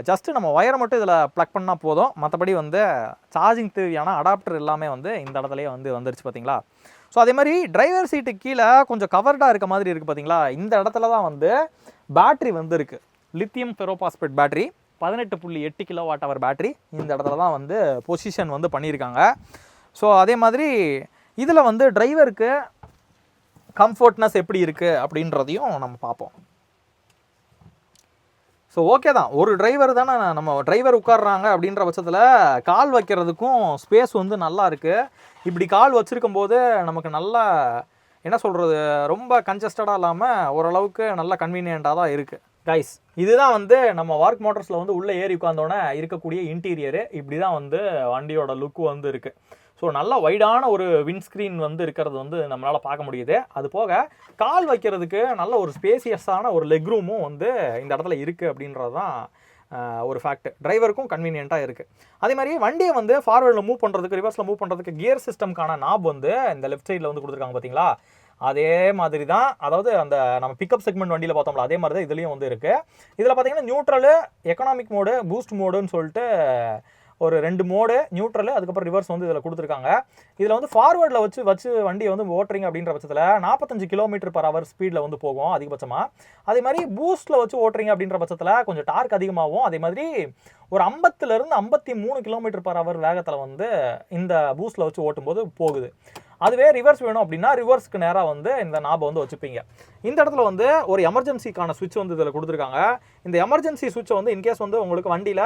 Speaker 1: ஜஸ்ட்டு நம்ம ஒயரை மட்டும் இதில் ப்ளக் பண்ணால் போதும். மற்றபடி வந்து சார்ஜிங் தேவையான அடாப்டர் எல்லாமே வந்து இந்த இடத்துலையே வந்து வந்துருச்சு பார்த்தீங்களா ஸோ அதே மாதிரி டிரைவர் சீட்டு கீழே கொஞ்சம் கவர்டாக இருக்க மாதிரி இருக்குது பார்த்தீங்களா இந்த இடத்துல தான் வந்து பேட்ரி வந்து இருக்குது லித்தியம் ஃபெரோபாஸ்பேட் பேட்ரி பதினெட்டு புள்ளி எட்டு கிலோ வாட் அவர் பேட்ரி இந்த இடத்துல தான் வந்து பொசிஷன் வந்து பண்ணியிருக்காங்க. ஸோ அதே மாதிரி இதில் வந்து டிரைவருக்கு கம்ஃபர்ட்னஸ் எப்படி இருக்குது அப்படின்றதையும் நம்ம பார்ப்போம். ஸோ ஓகே தான். ஒரு டிரைவர் தானே நம்ம டிரைவர் உட்கார்றாங்க அப்படின்ற பட்சத்தில் கால் வைக்கிறதுக்கும் ஸ்பேஸ் வந்து நல்லா இருக்குது இப்படி கால் வச்சிருக்கும் போது நமக்கு நல்லா என்ன சொல்கிறது ரொம்ப கன்ஜஸ்டடாக இல்லாமல் ஓரளவுக்கு நல்ல கன்வீனியண்ட்டாக தான் இருக்குது கைஸ் இதுதான் வந்து நம்ம வார்க் மோட்டர்ஸில் வந்து உள்ளே ஏறி உட்காந்தோன்னே இருக்கக்கூடிய இன்டீரியரு இப்படி தான் வந்து வண்டியோட லுக்கு வந்து இருக்குது ஸோ நல்ல வைடான ஒரு விண்ட்ஸ்க்ரீன் வந்து இருக்கிறது வந்து நம்மளால் பார்க்க முடியுது. அது போக கால் வைக்கிறதுக்கு நல்ல ஒரு ஸ்பேசியஸான ஒரு லெக் ரூமும் வந்து இந்த இடத்துல இருக்குது அப்படின்றது தான் ஒரு ஃபேக்ட் டிரைவருக்கும் கன்வீனியண்ட்டாக இருக்குது அதே மாதிரி வண்டியை வந்து ஃபார்வர்டில் மூவ் பண்ணுறதுக்கு ரிவர்ஸில் மூவ் பண்ணுறதுக்கு கியர் சிஸ்டம்க்கான நாப் வந்து இந்த லெஃப்ட் சைடில் வந்து கொடுத்துருக்காங்க பார்த்தீங்களா அதே மாதிரி தான் அதாவது அந்த நம்ம பிக்கப் செக்மெண்ட் வண்டியில் பார்த்தோம்ல அதே மாதிரி தான் இதுலேயும் வந்து இருக்குது இதில் பார்த்தீங்கன்னா நியூட்ரலு எக்கனாமிக் மோடு பூஸ்ட் மோடுன்னு சொல்லிட்டு ஒரு ரெண்டு மோடு நியூட்ரல் அதுக்கப்புறம் ரிவர்ஸ் வந்து இதில் கொடுத்துருக்காங்க. இதில் வந்து ஃபார்வேர்டில் வச்சு வச்சு வண்டியை வந்து ஓட்டுறீங்க அப்படின்ற பட்சத்தில் நாற்பத்தஞ்சு கிலோமீட்டர் பர் ஹவர் ஸ்பீடில் வந்து போகும் அதிகபட்சமாக அதே மாதிரி பூஸ்ட்டில் வச்சு ஓட்டுறீங்க அப்படின்ற பட்சத்தில் கொஞ்சம் டார்க் அதிகமாகும். அதே மாதிரி ஒரு ஐம்பத்துலேருந்து ஐம்பத்தி மூணு கிலோமீட்டர் பர் ஹவர் வேகத்தில் வந்து இந்த பூஸ்ட்டில் வச்சு ஓட்டும்போது போகுது. அதுவே ரிவர்ஸ் வேணும் அப்படின்னா ரிவர்ஸ்க்கு நேராக வந்து இந்த நாபை வந்து வச்சுப்பீங்க. இந்த இடத்துல வந்து ஒரு எமர்ஜென்சிக்கான சுவிட்ச் வந்து இதில் கொடுத்துருக்காங்க. இந்த எமர்ஜென்சி சுவிட்சை வந்து இன்கேஸ் வந்து உங்களுக்கு வண்டியில்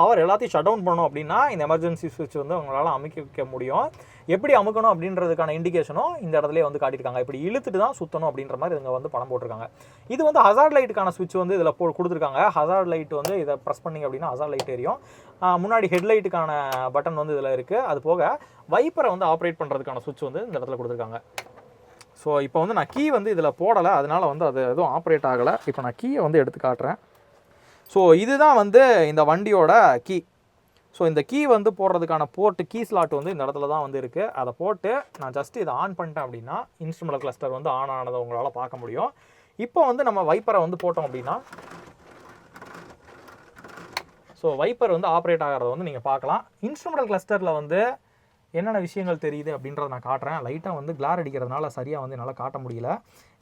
Speaker 1: பவர் எல்லாத்தையும் ஷட் டவுன் பண்ணணும் அப்படின்னா இந்த எமர்ஜென்சி சுவிட்ச் வந்து உங்களால் அமைக்க வைக்க முடியும். எப்படி அமுக்கணும் அப்படின்றதுக்கான இண்டிகேஷனும் இந்த இடத்துல வந்து காட்டியிருக்காங்க. இப்படி இழுத்துட்டு தான் சுற்றணும் அப்படின்ற மாதிரி இவங்க வந்து படம் போட்டிருக்காங்க. இது வந்து ஹசார்ட் லைட்டுக்கான சுவிட்ச் வந்து இதில் போ கொடுத்துருக்காங்க. ஹசார்ட் லைட் வந்து இதை ப்ரெஸ் பண்ணிங்க அப்படின்னா ஹசார்ட் லைட் எரியும். முன்னாடி ஹெட்லைட்டுக்கான பட்டன் வந்து இதில் இருக்குது அது போக வைப்பரை வந்து ஆப்ரேட் பண்ணுறதுக்கான சுவிட்ச் வந்து இந்த இடத்துல கொடுத்துருக்காங்க. ஸோ இப்போ வந்து நான் கீ வந்து இதில் போடலை. அதனால் வந்து அது எதுவும் ஆப்ரேட் ஆகலை. இப்போ நான் கீயை வந்து எடுத்து காட்டுறேன். ஸோ இதுதான் வந்து இந்த வண்டியோட கீ ஸோ இந்த கீ வந்து போடுறதுக்கான போர்ட்டு கீ ஸ்லாட் வந்து இந்த இடத்துல தான் வந்து இருக்குது அதை போட்டு நான் ஜஸ்ட் இதை ஆன் பண்ணிட்டேன் அப்படின்னா இன்ஸ்ட்ருமெண்ட் கிளஸ்டர் வந்து ஆன் ஆனதை உங்களால் பார்க்க முடியும். இப்போ வந்து நம்ம வைப்பரை வந்து போட்டோம் அப்படின்னா ஸோ வைப்பர் வந்து ஆப்ரேட் ஆகிறத வந்து நீங்கள் பார்க்கலாம். இன்ஸ்ட்ருமெண்டல் கிளஸ்டரில் வந்து என்னென்ன விஷயங்கள் தெரியுது அப்படின்றத நான் காட்டுறேன். லைட்டாக வந்து கிளார் அடிக்கிறதுனால சரியாக வந்து என்னால் காட்ட முடியல.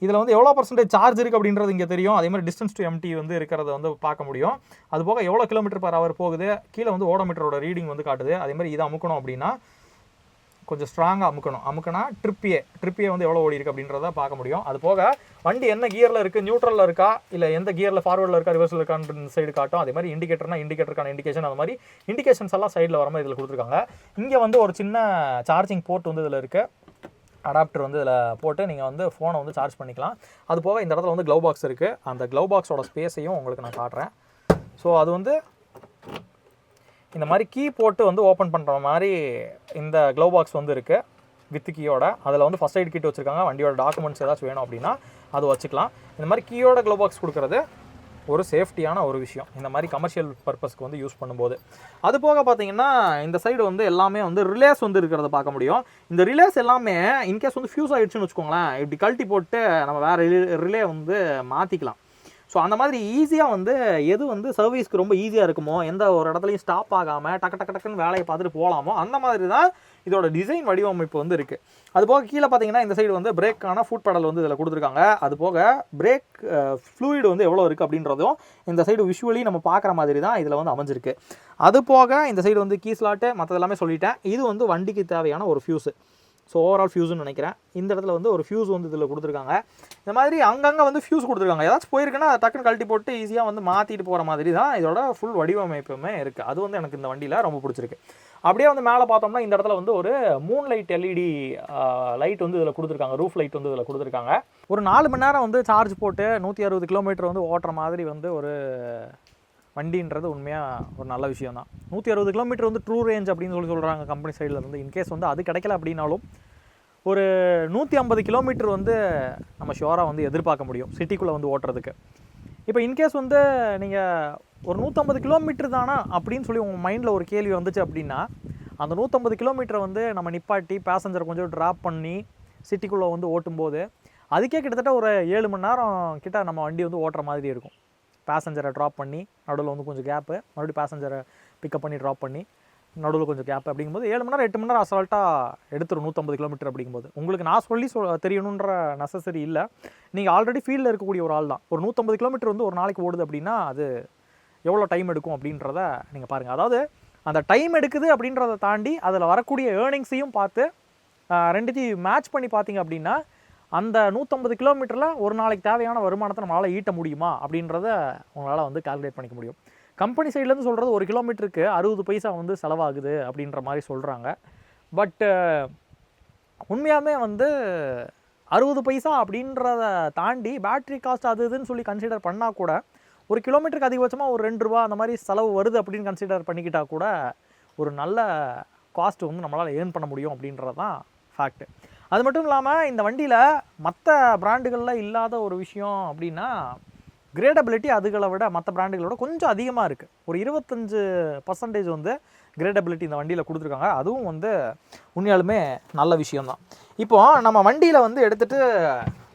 Speaker 1: இதில் வந்து எவ்வளோ பர்சன்டேஜ் சார்ஜ் இருக்குது அப்படின்றது இங்கே தெரியும். அதே மாதிரி டிஸ்டன்ஸ் டு எம்டி வந்து இருக்கிறத வந்து பார்க்க முடியும். அது போக எவ்வளோ கிலோமீட்டர் பர் ஹவர் போகுது? கீழே வந்து ஓடோமீட்டரோட ரீடிங் வந்து காட்டுது. அதே மாதிரி இதை அமுக்கணும் அப்படின்னா கொஞ்சம் ஸ்ட்ராங்காக அமுக்கணும். அமுக்கினா ட்ரிப்பியே ட்ரிப்பியே வந்து எவ்வளோ ஓடி இருக்கு அப்படின்றத பார்க்க முடியும். அது போக வண்டி என்ன கியரில் இருக்குது நியூட்ரலில் இருக்கா? இல்லை எந்த கியரில் ஃபார்வர்டில் இருக்கா? ரிவர்ஸில் இருக்கான்ற சைடு காட்டும். அதே மாதிரி இண்டிகேட்டர்னா இண்டிகேட்டருக்கான இண்டிகேஷன் அந்த மாதிரி இண்டிகேஷன்ஸ் எல்லாம் சைடில் வர மாதிரி இதில் கொடுத்துருக்காங்க. இங்கே வந்து ஒரு சின்ன சார்ஜிங் போர்ட் வந்து இதில் இருக்குது அடாப்டர் வந்து இதில் போட்டு நீங்கள் வந்து ஃபோனை வந்து சார்ஜ் பண்ணிக்கலாம். அது போக இந்த இடத்துல வந்து க்ளவ் பாக்ஸ் இருக்குது அந்த க்ளவ் பாக்ஸோட ஸ்பேஸையும் உங்களுக்கு நான் காட்டுறேன். ஸோ அது வந்து இந்த மாதிரி கீ போட்டு வந்து ஓப்பன் பண்ணுற மாதிரி இந்த க்ளவ் பாக்ஸ் வந்து இருக்குது வித் கீயோட அதில் வந்து ஃபஸ்ட் எய்ட் கிட் வச்சுருக்காங்க. வண்டியோட டாக்குமெண்ட்ஸ் ஏதாச்சும் வேணும் அப்படின்னா அது வச்சுக்கலாம். இந்த மாதிரி கீயோட க்ளவ் பாக்ஸ் கொடுக்குறது ஒரு சேஃப்டியான ஒரு விஷயம். இந்த மாதிரி கமர்ஷியல் பர்பஸ்க்கு வந்து யூஸ் பண்ணும்போது. அது போக பார்த்தீங்கன்னா இந்த சைடு வந்து எல்லாமே வந்து ரிலேஸ் வந்து இருக்கிறத பார்க்க முடியும். இந்த ரிலேஸ் எல்லாமே இன்கேஸ் வந்து ஃபியூஸ் ஆகிடுச்சுன்னு வச்சுக்கோங்களேன் இப்படி கழட்டி போட்டு நம்ம வேறு ரிலே வந்து மாற்றிக்கலாம் ஸோ அந்த மாதிரி ஈஸியாக வந்து எது வந்து சர்வீஸ்க்கு ரொம்ப ஈஸியாக இருக்குமோ எந்த ஒரு இடத்துலையும் ஸ்டாப் ஆகாமல் டக்கு டக்கு டக்குன்னு வேலையை பார்த்துட்டு போகலாமோ அந்த மாதிரி தான் இதோட டிசைன் வடிவமைப்பு வந்து இருக்குது அது போக கீழே பார்த்தீங்கன்னா இந்த சைடு வந்து பிரேக்கான ஃபுட் படல் வந்து இதில் கொடுத்துருக்காங்க. அது போக பிரேக் ஃப்ளூயிடு வந்து எவ்வளோ இருக்குது அப்படின்றதும் இந்த சைடு விஷுவலி நம்ம பார்க்குற மாதிரி தான் இதில் வந்து அமைஞ்சிருக்கு. அது போக இந்த சைடு வந்து கீஸ்லாட்டு மற்றது எல்லாமே சொல்லிட்டேன். இது வந்து வண்டிக்கு தேவையான ஒரு ஃபியூஸு ஸோ ஓவரால் ஃபியூஸ்னு நினைக்கிறேன். இந்த இடத்துல வந்து ஒரு ஃபியூஸ் வந்து இதில் கொடுத்துருக்காங்க. இந்த மாதிரி அங்கங்கே வந்து ஃபியூஸ் கொடுத்துருக்காங்க. ஏதாச்சும் போயிருக்குன்னா அதை டக்குன்னு கழட்டி போட்டு ஈஸியாக வந்து மாற்றிட்டு போகிற மாதிரி தான் இதோட ஃபுல் வடிவமைப்புமே இருக்குது அது வந்து எனக்கு இந்த வண்டியில் ரொம்ப பிடிச்சிருக்கு. அப்படியே வந்து மேலே பார்த்தோம்னா இந்த இடத்துல வந்து ஒரு மூன் லைட் எல்இடி லைட் வந்து இதில் கொடுத்துருக்காங்க. ரூஃப் லைட் வந்து இதில் கொடுத்துருக்காங்க. ஒரு நாலு மணி நேரம் வந்து சார்ஜ் போட்டு நூற்றி அறுபது கிலோமீட்டர் வந்து ஓட்டுற மாதிரி வந்து ஒரு வண்டின்றது உண்மையாக ஒரு நல்ல விஷயம் தான் நூற்றி அறுபது கிலோமீட்டர் வந்து ட்ரூ ரேஞ்ச் அப்படின்னு சொல்லி சொல்கிறாங்க கம்பெனி சைடில் இருந்து. இன்கேஸ் வந்து அது கிடைக்கல அப்படின்னாலும் ஒரு நூற்றி ஐம்பது கிலோமீட்டர் வந்து நம்ம ஷோராக வந்து எதிர்பார்க்க முடியும் சிட்டிக்குள்ளே வந்து ஓட்டுறதுக்கு. இப்போ இன்கேஸ் வந்து நீங்கள் ஒரு நூற்றம்பது கிலோமீட்டர் தானா அப்படின்னு சொல்லி உங்கள் மைண்டில் ஒரு கேள்வி வந்துச்சு அப்படின்னா அந்த நூற்றம்பது கிலோமீட்டரை வந்து நம்ம நிப்பாட்டி பேசஞ்சரை கொஞ்சம் ட்ராப் பண்ணி சிட்டிக்குள்ளே வந்து ஓட்டும்போது அதுக்கே கிட்டத்தட்ட ஒரு ஏழு மணி நேரம் கிட்ட நம்ம வண்டி வந்து ஓட்டுற மாதிரி இருக்கும். பேசஞ்சரை ட்ராப் பண்ணி நடுவில் வந்து கொஞ்சம் கேப்பு மறுபடியும் பேசஞ்சரை பிக்கப் பண்ணி ட்ராப் பண்ணி நடுவில் கொஞ்சம் கேப் அப்படிங்கும்போது ஏழு மணி நேரம் எட்டு மணி நேரம் அசால்ட்டாக எடுத்துரும் நூற்றம்பது கிலோமீட்டர் அப்படிங்கும்போது. உங்களுக்கு நான் சொல்லி சொல் தெரியணுன்ற நெசசரி இல்லை. நீங்கள் ஆல்ரெடி ஃபீல்டில் இருக்கக்கூடிய ஒரு ஆள் தான் ஒரு நூற்றம்பது கிலோமீட்டர் வந்து ஒரு நாளைக்கு ஓடுது அப்படின்னா அது எவ்வளோ டைம் எடுக்கும் அப்படின்றத நீங்கள் பாருங்கள் அதாவது அந்த டைம் எடுக்குது அப்படின்றத தாண்டி அதில் வரக்கூடிய ஏர்னிங்ஸையும் பார்த்து ரெண்டுத்தையும் மேட்ச் பண்ணி பார்த்தீங்க அப்படின்னா அந்த நூற்றம்பது கிலோமீட்டரில் ஒரு நாளைக்கு தேவையான வருமானத்தை நம்மளால் ஈட்ட முடியுமா அப்படின்றத உங்களால் வந்து கால்குலேட் பண்ணிக்க முடியும். கம்பெனி சைட்லேருந்து சொல்கிறது ஒரு கிலோமீட்டருக்கு அறுபது பைசா வந்து செலவாகுது அப்படின்ற மாதிரி சொல்கிறாங்க பட்டு உண்மையாகவே வந்து அறுபது பைசா அப்படின்றத தாண்டி பேட்ரி காஸ்ட் அது இதுன்னு சொல்லி கன்சிடர் பண்ணால் கூட ஒரு கிலோமீட்டருக்கு அதிகபட்சமாக ஒரு ரெண்டு ரூபா அந்த மாதிரி செலவு வருது அப்படின்னு கன்சிடர் பண்ணிக்கிட்டால் கூட ஒரு நல்ல காஸ்ட் வந்து நம்மளால் ஏர்ன் பண்ண முடியும் அப்படின்றது தான் ஃபேக்ட் அது மட்டும் இல்லாமல் இந்த வண்டியில் மற்ற பிராண்டுகளில் இல்லாத ஒரு விஷயம் அப்படின்னா கிரேடபிலிட்டி அதுகளை விட மற்ற பிராண்டுகளோட கொஞ்சம் அதிகமாக இருக்குது ஒரு இருபத்தஞ்சு பர்சன்டேஜ் வந்து கிரேடபிலிட்டி இந்த வண்டியில் கொடுத்துருக்காங்க. அதுவும் வந்து உண்மையாலுமே நல்ல விஷயம்தான். இப்போது நம்ம வண்டியில் வந்து எடுத்துகிட்டு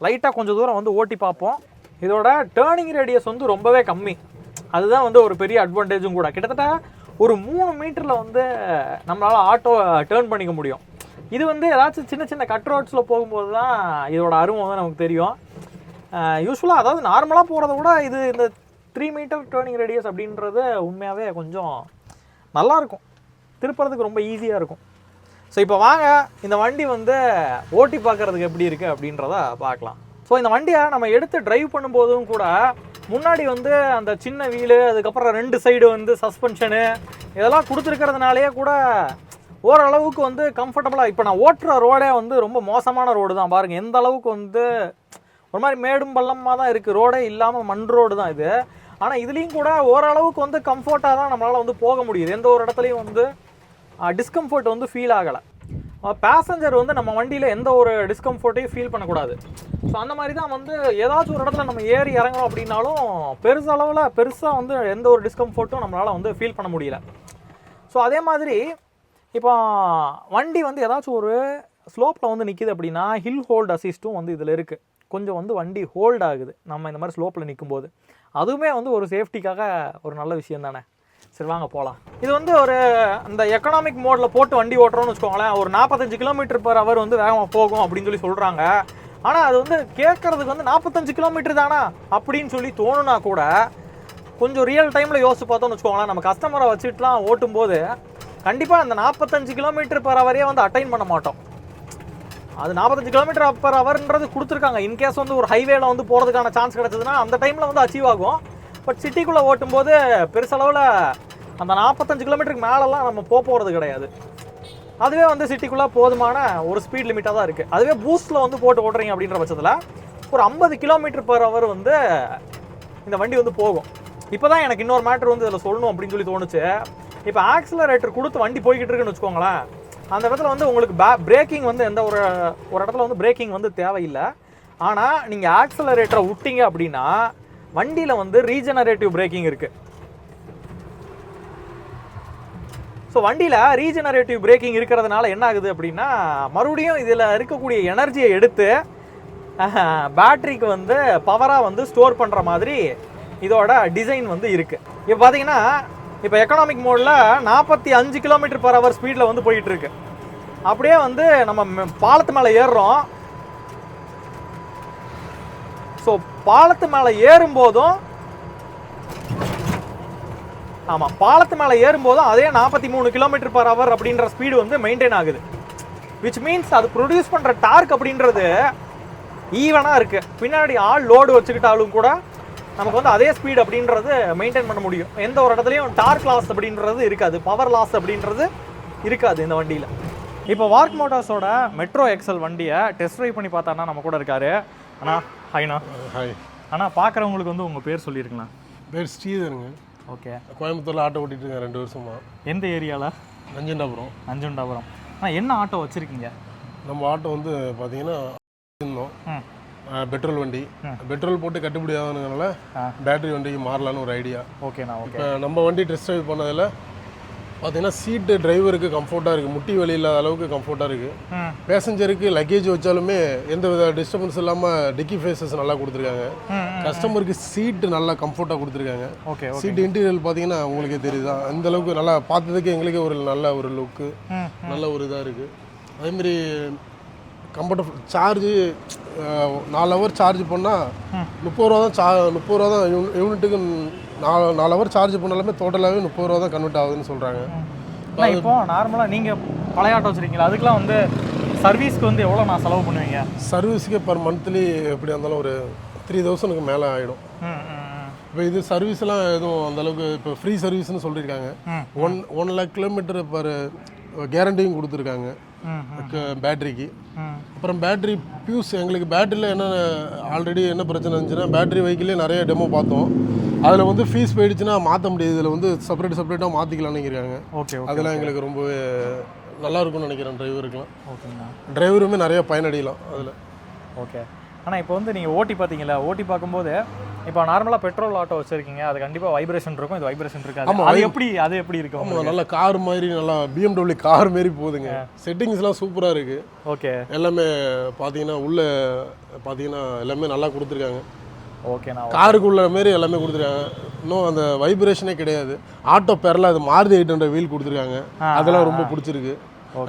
Speaker 1: லைட்டாக கொஞ்சம் தூரம் வந்து ஓட்டி பார்ப்போம். இதோட டேர்னிங் ரேடியஸ் வந்து ரொம்பவே கம்மி. அதுதான் வந்து ஒரு பெரிய அட்வான்டேஜும் கூட. கிட்டத்தட்ட ஒரு மூணு மீட்டரில் வந்து நம்மளால் ஆட்டோ டேர்ன் பண்ணிக்க முடியும். இது வந்து ஏதாச்சும் சின்ன சின்ன கட் ரோட்ஸில் போகும்போது தான் இதோட அருமை வந்து நமக்கு தெரியும். யூஸ்ஃபுல்லாக அதாவது நார்மலாக போகிறத விட இது இந்த த்ரீ மீட்டர் டேர்னிங் ரேடியஸ் அப்படின்றது உண்மையாகவே கொஞ்சம் நல்லாயிருக்கும். திருப்புறதுக்கு ரொம்ப ஈஸியாக இருக்கும். ஸோ இப்போ வாங்க இந்த வண்டி வந்து ஓட்டி பார்க்கறதுக்கு எப்படி இருக்குது அப்படின்றத பார்க்கலாம். ஸோ இந்த வண்டியை நம்ம எடுத்து டிரைவ் பண்ணும்போதும் கூட முன்னாடி வந்து அந்த சின்ன வீலு அதுக்கப்புறம் ரெண்டு சைடு வந்து சஸ்பென்ஷனு இதெல்லாம் கொடுத்துருக்கிறதுனாலே கூட ஓரளவுக்கு வந்து கம்ஃபர்டபுளாக இப்போ நான் ஓட்டுற ரோடே வந்து ரொம்ப மோசமான ரோடு தான். பாருங்கள் எந்த அளவுக்கு வந்து ஒரு மாதிரி மேடும் பள்ளமாக தான் இருக்குது ரோடே இல்லாமல் மண் ரோடு தான் இது. ஆனால் இதுலேயும் கூட ஓரளவுக்கு வந்து கம்ஃபர்ட்டாக தான் நம்மளால் வந்து போக முடியுது. எந்த ஒரு இடத்துலையும் வந்து டிஸ்கம்ஃபர்ட் வந்து ஃபீல் ஆகலை. பேசஞ்சர் வந்து நம்ம வண்டியில் எந்த ஒரு டிஸ்கம்ஃபர்ட்டையும் ஃபீல் பண்ணக்கூடாது. ஸோ அந்த மாதிரி தான் வந்து ஏதாச்சும் ஒரு இடத்துல நம்ம ஏறி இறங்குறோம் அப்படின்னாலும் பெருசளவில் பெருசாக வந்து எந்த ஒரு டிஸ்கம்ஃபர்ட்டும் நம்மளால் வந்து ஃபீல் பண்ண முடியல. ஸோ அதே மாதிரி இப்போ வண்டி வந்து ஏதாச்சும் ஒரு ஸ்லோப்பில் வந்து நிற்கிது அப்படின்னா ஹில் ஹோல்ட் அசிஸ்ட்டும் வந்து இதில் இருக்குது கொஞ்சம் வந்து வண்டி ஹோல்ட் ஆகுது. நம்ம இந்த மாதிரி ஸ்லோப்பில் நிற்கும்போது அதுவுமே வந்து ஒரு சேஃப்டிக்காக ஒரு நல்ல விஷயம் தானே? சரி வாங்க போகலாம் இது வந்து ஒரு இந்த எக்கனாமிக் மோடில் போட்டு வண்டி ஓட்டுறோம்னு வச்சுக்கோங்களேன். ஒரு நாற்பத்தஞ்சு கிலோமீட்டர் பர் அவர் வந்து வேகமாக போகும் அப்படின்னு சொல்லி சொல்கிறாங்க ஆனால் அது வந்து கேட்குறதுக்கு வந்து நாற்பத்தஞ்சு கிலோமீட்டர் தானா? அப்படின்னு சொல்லி தோணுனா கூட கொஞ்சம் ரியல் டைமில் யோசிச்சு பார்த்தோம்னு வச்சுக்கோங்களேன். நம்ம கஸ்டமரை வச்சுட்டுலாம் ஓட்டும்போது கண்டிப்பாக அந்த நாற்பத்தஞ்சு கிலோமீட்டர் பர் ஹவரையே வந்து அட்டைன் பண்ண மாட்டோம். அது நாற்பத்தஞ்சு கிலோமீட்டர் பர் ஹவர்ன்றது கொடுத்துருக்காங்க. இன்கேஸ் வந்து ஒரு ஹைவேல வந்து போகிறதுக்கான சான்ஸ் கிடச்சதுன்னா அந்த டைமில் வந்து அச்சீவ் ஆகும். பட் சிட்டிக்குள்ளே ஓட்டும்போது பெருசளவில் அந்த நாற்பத்தஞ்சு கிலோமீட்டருக்கு மேலெல்லாம் நம்ம போக போகிறது கிடையாது. அதுவே வந்து சிட்டிக்குள்ளே போதுமான ஒரு ஸ்பீட் லிமிட்டாக தான் இருக்குது அதுவே பூஸ்ட்டில் வந்து போட்டு ஓட்டுறீங்க அப்படின்ற பட்சத்தில் ஒரு ஐம்பது கிலோமீட்டர் பர் ஹவர் வந்து இந்த வண்டி வந்து போகும். இப்போ தான் எனக்கு இன்னொரு மேட்ரு வந்து இதில் சொல்லணும் அப்படின்னு சொல்லி தோணுச்சு. இப்போ ஆக்சிலரேட்டர் கொடுத்து வண்டி போய்கிட்டு இருக்குன்னு வச்சுக்கோங்களேன் அந்த இடத்துல வந்து உங்களுக்கு பே பிரேக்கிங் வந்து எந்த ஒரு ஒரு இடத்துல வந்து பிரேக்கிங் வந்து தேவையில்லை. ஆனால் நீங்கள் ஆக்சிலரேட்டரை விட்டீங்க அப்படின்னா வண்டியில் வந்து ரீஜெனரேட்டிவ் பிரேக்கிங் இருக்குது ஸோ வண்டியில் ரீஜெனரேட்டிவ் பிரேக்கிங் இருக்கிறதுனால என்ன ஆகுது அப்படின்னா மறுபடியும் இதில் இருக்கக்கூடிய எனர்ஜியை எடுத்து பேட்டரிக்கு வந்து பவராக வந்து ஸ்டோர் பண்ணுற மாதிரி இதோட டிசைன் வந்து இருக்குது இப்போ பார்த்தீங்கன்னா இப்போ எக்கனாமிக் மோடில் நாற்பத்தி அஞ்சு கிலோமீட்டர் பர் ஹவர் ஸ்பீடில் வந்து போயிட்டு இருக்கு அப்படியே வந்து நம்ம பாலத்து மேலே ஏறுறோம். ஸோ பாலத்து மேலே ஏறும்போதும் ஆமாம் பாலத்து மேலே ஏறும்போதும் அதே நாற்பத்தி மூணு கிலோமீட்டர் பர் ஹவர் அப்படின்ற ஸ்பீடு வந்து மெயின்டைன் ஆகுது. விச் மீன்ஸ் அது ப்ரொடியூஸ் பண்ணுற டார்க் அப்படின்றது ஈவனாக இருக்குது பின்னாடி ஆள் லோடு வச்சுக்கிட்டாலும் கூட நமக்கு வந்து அதே ஸ்பீட் அப்படின்றது மெயின்டைன் பண்ண முடியும். எந்த ஒரு இடத்துலையும் டார்க் லாஸ் அப்படின்றது இருக்காது. பவர் லாஸ் அப்படின்றது இருக்காது இந்த வண்டியில். இப்போ வார்க் மோட்டார்ஸோட மெட்ரோ எக்ஸல் வண்டியை டெஸ்ட் ட்ரைவ் பண்ணி பார்த்தானா நம்ம கூட இருக்காரு. அண்ணா ஹாய்ண்ணா
Speaker 2: ஹாய்
Speaker 1: அண்ணா பார்க்குறவங்களுக்கு வந்து உங்கள் பேர் சொல்லியிருக்கலாம்
Speaker 2: பேர் ஸ்ரீதருங்க.
Speaker 1: ஓகே.
Speaker 2: கோயம்புத்தூரில் ஆட்டோ ஓட்டிட்டு இருக்கேன் ரெண்டு வருஷமா.
Speaker 1: எந்த ஏரியாவில்
Speaker 2: நஞ்சண்டாபுரம்.
Speaker 1: நஞ்சுண்டாபுரம். அண்ணா என்ன ஆட்டோ வச்சுருக்கீங்க?
Speaker 2: நம்ம ஆட்டோ வந்து பார்த்தீங்கன்னா இருந்தோம் பெட்ரோல் வண்டி. பெட்ரோல் போட்டு கட்டுப்படி ஆகுதுனால. பேட்டரி வண்டிக்கு மாறலான்னு ஒரு ஐடியா
Speaker 1: ஓகேண்ணா ஓகே
Speaker 2: நம்ம வண்டி டெஸ்ட் ட்ரைவ் பண்ணதில் பார்த்தீங்கன்னா சீட்டு டிரைவருக்கு கம்ஃபர்ட்டாக இருக்குது முட்டி வலி இல்லாத அளவுக்கு கம்ஃபர்ட்டாக இருக்குது பேசஞ்சருக்கு லக்கேஜ் வச்சாலுமே எந்த வித டிஸ்டர்பன்ஸ் இல்லாமல் டிக்கி ஃபேஸஸ் நல்லா கொடுத்துருக்காங்க. கஸ்டமருக்கு சீட்டு நல்லா கம்ஃபர்ட்டாக கொடுத்துருக்காங்க.
Speaker 1: ஓகே ஓகே
Speaker 2: சீட் இன்டீரியல் பார்த்தீங்கன்னா உங்களுக்கே தெரியுதா அந்த அளவுக்கு நல்லா பார்த்ததுக்கு எங்களுக்கே ஒரு நல்ல ஒரு லுக்கு நல்ல ஒரு இதாக இருக்குது அதேமாரி கம்ஃபர்டபுள் சார்ஜு நாலு ஹவர் சார்ஜ் பண்ணால் முப்பது ரூபா தான் சா முப்பது ரூபா தான் யூனி- யூனிட்டுக்கு நாலு நாலு ஹவர் சார்ஜ் பண்ணாலுமே டோட்டலாகவே முப்பது ரூபா தான் கன்வெர்ட் ஆகுதுன்னு சொல்கிறாங்க
Speaker 1: இப்போ நார்மலாக நீங்கள் பழைய ஆட்டோ வச்சுருக்கீங்களா? அதுக்கெலாம் வந்து சர்வீஸ்க்கு வந்து எவ்வளோ நான் செலவு பண்ணுவீங்க?
Speaker 2: சர்வீஸுக்கே பர் மந்த்லி எப்படி இருந்தாலும் ஒரு த்ரீ தௌசண்ட்க்கு மேலே ஆகிடும். இப்போ இது சர்வீஸ்லாம் எதுவும் அந்த அளவுக்கு இப்போ ஃப்ரீ சர்வீஸ்னு சொல்லியிருக்காங்க. One one lakh kilometre per கேரண்டியும் கொடுத்துருக்காங்க.
Speaker 1: ம்
Speaker 2: அப்புறம் பேட்டரி பியூஸ் எங்களுக்கு பேட்டரியில் என்ன ஆல்ரெடி என்ன பிரச்சனை இருந்துச்சுன்னா பேட்டரி வெஹிக்கிளே நிறைய டெமோ பார்த்தோம். அதில் வந்து ஃபீஸ் போயிடுச்சுன்னா மாற்ற முடியாது. இதில் வந்து செப்பரேட் செப்பரேட்டாக மாற்றிக்கலாம்னு
Speaker 1: ஓகே
Speaker 2: அதெல்லாம் எங்களுக்கு ரொம்பவே நல்லா இருக்கும்னு நினைக்கிறேன் டிரைவருக்குலாம்
Speaker 1: ஓகேங்கண்ணா
Speaker 2: டிரைவருமே நிறைய பயனடையலாம் அதில்.
Speaker 1: ஓகே ஆனால் இப்போ வந்து நீங்கள் ஓட்டி பார்த்தீங்களா ஓட்டி பார்க்கும்போது இப்போ நார்மலாக பெட்ரோல் ஆட்டோ வச்சுருக்கீங்க அது கண்டிப்பாக வைப்ரேஷன் இருக்கும். இது வைப்ரேஷன் இருக்காது. அது எப்படி அது எப்படி இருக்கும்
Speaker 2: ஆமாம் நல்லா கார் மாதிரி நல்லா பிஎம்டபிள்யூ கார் மாரி போகுதுங்க செட்டிங்ஸ்லாம் சூப்பராக இருக்குது
Speaker 1: ஓகே.
Speaker 2: எல்லாமே பார்த்தீங்கன்னா உள்ளே பார்த்தீங்கன்னா எல்லாமே நல்லா கொடுத்துருக்காங்க.
Speaker 1: ஓகேண்ணா
Speaker 2: காருக்குள்ள மாரி எல்லாமே கொடுத்துருக்காங்க. இன்னும் அந்த வைப்ரேஷனே கிடையாது. ஆட்டோ பெரல அது மாருதி எயிட் ஹண்ட்ரட் வீல் கொடுத்துருக்காங்க. அதெல்லாம் ரொம்ப பிடிச்சிருக்கு.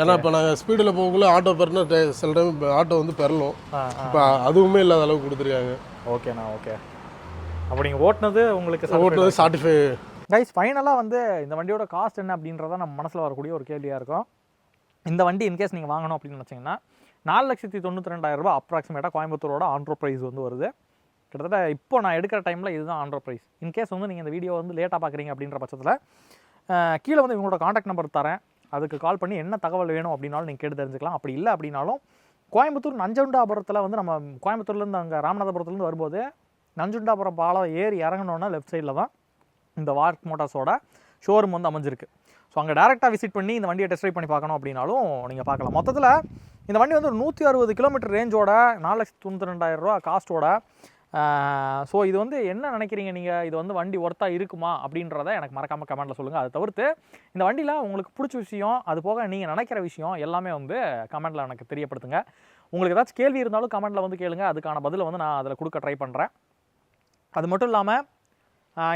Speaker 2: ஏன்னா இப்போ நாங்கள் ஸ்பீடில் போகக்குள்ள ஆட்டோ பெறனா சில டைம் ஆட்டோ வந்து பெறலும் இப்போ அதுவுமே இல்லாத அளவுக்கு கொடுத்துருக்காங்க.
Speaker 1: ஓகேண்ணா ஓகே. அப்போ நீங்கள் ஓட்டுனது உங்களுக்கு
Speaker 2: ஓட்டுறது சார்ட்டிஃபை
Speaker 1: கைஸ் ஃபைனலாக வந்து இந்த வண்டியோட காஸ்ட் என்ன அப்படின்றத நம்ம மனசில் வரக்கூடிய ஒரு கேள்வியாக இருக்கும். இந்த வண்டி இன்கேஸ் நீங்கள் வாங்கணும் அப்படின்னு நினச்சிங்கன்னா நாலு லட்சத்தி தொண்ணூற்றி ரெண்டாயிரம் ரூபாய் அப்ராக்சிமேட்டாக கோயம்புத்தூரோட ஆண்ட்ரோ ப்ரைஸ் வந்து வருது. கிட்டத்தட்ட இப்போ நான் எடுக்கிற டைமில் இதுதான் ரோட் ப்ரைஸ் இன்கேஸ் வந்து நீங்கள் இந்த வீடியோ வந்து லேட்டாக பார்க்குறீங்க அப்படின்ற பட்சத்தில் கீழே வந்து இவங்களோட காண்டாக்ட் நம்பர் தரேன். அதுக்கு கால் பண்ணி என்ன தகவல் வேணும் அப்படின்னாலும் நீங்கள் கேட்டு தெரிஞ்சுக்கலாம். அப்படி இல்லை அப்படின்னாலும் கோயம்புத்தூர் நஞ்சுண்டாபுரத்தில் வந்து நம்ம கோயம்புத்தூர்லேருந்து அங்கே ராமநாதபுரத்துலேருந்து வரும்போது நஞ்சுண்டாபுரம் பாலம் ஏறி இறங்கினோன்னா லெஃப்ட் சைடில் தான் இந்த வார்க் மோட்டார்ஸோட ஷோரூம் வந்து அமைஞ்சிருக்கு. ஸோ அங்கே டேரெக்டாக விசிட் பண்ணி இந்த வண்டியை டெஸ்ட் ட்ரைவ் பண்ணி பார்க்கணும் அப்படின்னாலும் நீங்கள் பார்க்கலாம். மொத்தத்தில் இந்த வண்டி வந்து ஒரு நூற்றி அறுபது கிலோமீட்டர் ரேஞ்சோட நாலு லட்சத்தி தொண்ணூற்றி ரெண்டாயிரம் ரூபா காஸ்ட்டோட ஸோ இது வந்து என்ன நினைக்கிறீங்க நீங்கள் இது வந்து வண்டி ஒர்த்தாக இருக்குமா? அப்படின்றத எனக்கு மறக்காமல் கமெண்ட்டில் சொல்லுங்கள் அதை தவிர்த்து இந்த வண்டியில் உங்களுக்கு பிடிச்ச விஷயம் அது போக நீங்கள் நினைக்கிற விஷயம் எல்லாமே வந்து கமெண்ட்டில் எனக்கு தெரியப்படுத்துங்க. உங்களுக்கு ஏதாச்சும் கேள்வி இருந்தாலும் கமெண்ட்டில் வந்து கேளுங்க. அதுக்கான பதிலை வந்து நான் அதில் கொடுக்க ட்ரை பண்ணுறேன் அது மட்டும் இல்லாமல்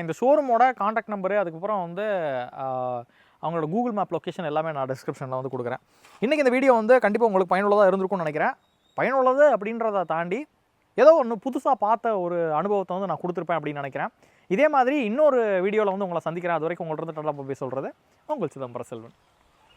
Speaker 1: இந்த ஷோரூமோட காண்டாக்ட் நம்பரு அதுக்கப்புறம் வந்து அவங்களோட கூகுள் மேப் லொக்கேஷன் எல்லாமே நான் டிஸ்கிரிப்ஷனில் வந்து கொடுக்குறேன். இன்றைக்கி இந்த வீடியோ வந்து கண்டிப்பாக உங்களுக்கு பயனுள்ளதாக இருந்திருக்கும்னு நினைக்கிறேன். பயனுள்ளது அப்படின்றத தாண்டி ஏதோ ஒன்று புதுசாக பார்த்த ஒரு அனுபவத்தை வந்து நான் கொடுத்துருப்பேன் அப்படின்னு நினைக்கிறேன். இதே மாதிரி இன்னொரு வீடியோவில் வந்து உங்களை சந்திக்கிறேன். அது வரைக்கும் உங்கள்கிட்ட இருந்து போய் சொல்கிறது உங்கள் சிதம்பர செல்வன்.